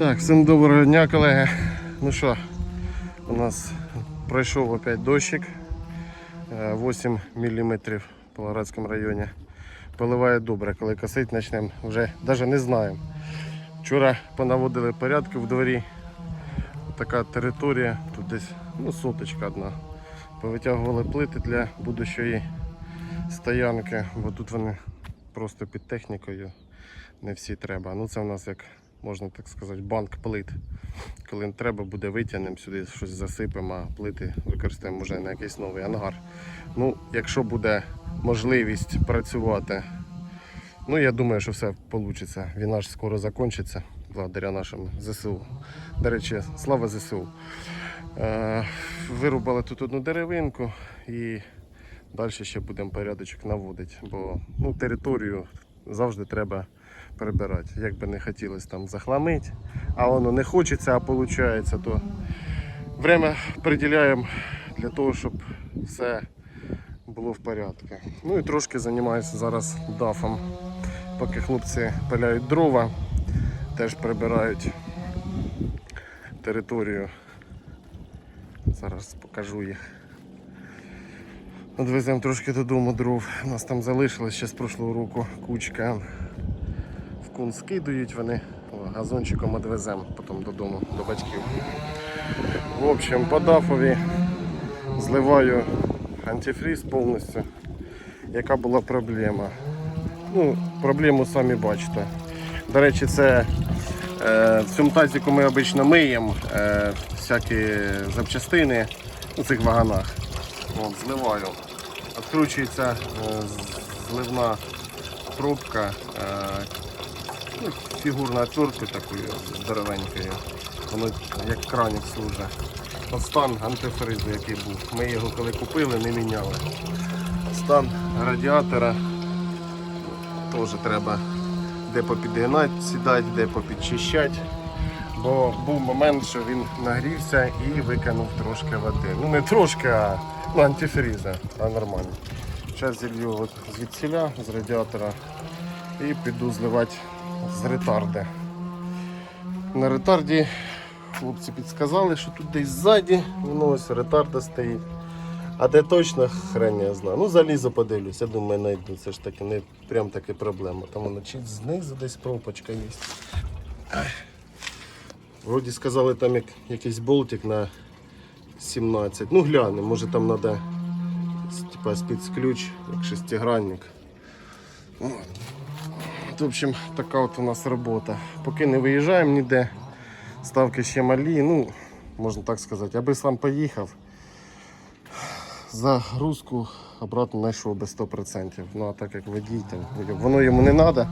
Так, всім доброго дня, колеги. Ну що, у нас пройшов опять дощик. Е, 8 мм в Павлоградському районі. Поливає добре, коли косити почнемо, вже навіть не знаємо. Вчора понаводили порядки в дворі. Така територія, тут десь ну, соточка одна. Повитягували плити для будущої стоянки, бо тут вони просто під технікою не всі треба. Ну це в нас як можна так сказати, банк плит. Коли треба буде витягнемо сюди щось засипемо, а плити використаємо вже на якийсь новий ангар. Ну, якщо буде можливість працювати, ну я думаю, що все вийде. Війна ж скоро закінчиться благодаря нашим ЗСУ. До речі, слава ЗСУ. Е, вирубали тут одну деревинку і далі ще будемо порядочок наводити, бо ну, територію завжди треба прибирати. Як би не хотілося там захламити, а воно не хочеться, а виходить, то время приділяємо для того, щоб все було в порядку. Ну і трошки займаюся зараз дафом. Поки хлопці пиляють дрова, теж прибирають територію. Зараз покажу їх. Одвеземо трошки додому дров. У нас там залишилось ще з прошлого року кучка. В кун скидують вони, газончиком відвеземо потім додому до батьків. В общем, по дафові зливаю антифріз повністю. Яка була проблема? Ну, проблему самі бачите. До речі, це е, в цьому тазику ми обично миємо е, всякі запчастини у цих ваганах. От, зливаю. Откручується е, зливна трубка е, ну, фігурною отверткою такою здоровенькою. Воно як краник служить. От стан антифризу, який був. Ми його коли купили, не міняли. Стан радіатора теж треба де попідгинати, сідати, де попідчищати. Бо був момент, що він нагрівся і викинув трошки води. Ну не трошки, а ну, антифріза, а нормально. Зараз зілью звідсіля, з радіатора і піду зливати з ретарди. На ретарді хлопці підсказали, що тут десь ззаді, воно ось ретарда стоїть. А де точно хрен я знаю. Ну залізо подивлюсь, я думаю, знайду. Це ж таки не прям таки проблема. Там воно чи знизу десь пропочка є. Вроді сказали, там як, якийсь болтик на 17. Ну глянемо, може там треба типа спецключ, як шестигранник. В общем, така от у нас робота. Поки не виїжджаємо ніде, ставки ще малі, ну, можна так сказати, аби сам поїхав. Загрузку обратно знайшов би 100%. Ну а так як водій, там, воно йому не треба.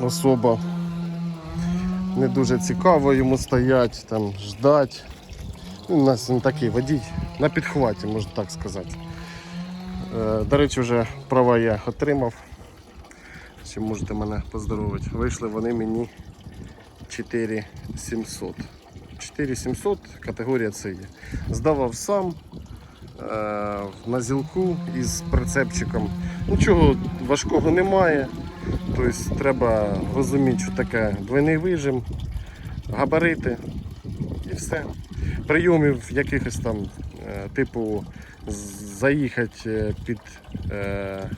Особо не дуже цікаво йому стоять, там, ждати. Ну, У нас він такий водій на підхваті, можна так сказати. Е, До речі, вже права я отримав. Ще можете мене поздоровити. Вийшли вони мені 4700. 4700 категорія С є. Здавав сам е, на зілку із прицепчиком. Нічого важкого немає. Тобто треба розуміти, що таке двойний вижим, габарити і все. Прийомів якихось там, е, типу, заїхати е, під е,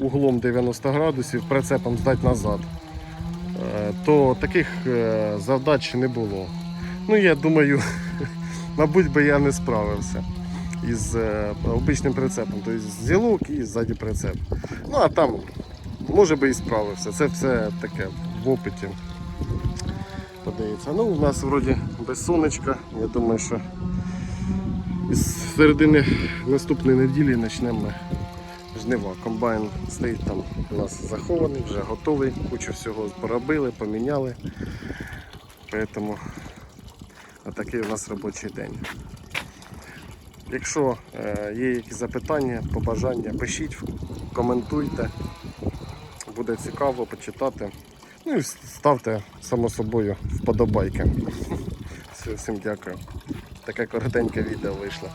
углом 90 градусів, прицепом здати назад. Е, То таких е, завдач не було. Ну, я думаю, мабуть, би я не справився із е, обичним прицепом. Тобто зілок і ззаді прицеп. Ну а там може би і справився. Це все таке в опиті. Подається. Ну, у нас вроді без сонечка. Я думаю, що із середини наступної неділі почнемо жнива. Комбайн стоїть там у нас захований, вже готовий, кучу всього поробили, поміняли. Тому такий у нас робочий день. Якщо е, є якісь запитання, побажання, пишіть, коментуйте. Буде цікаво почитати. Ну і ставте, само собою, вподобайки. Всім дякую. Таке коротеньке відео вийшло.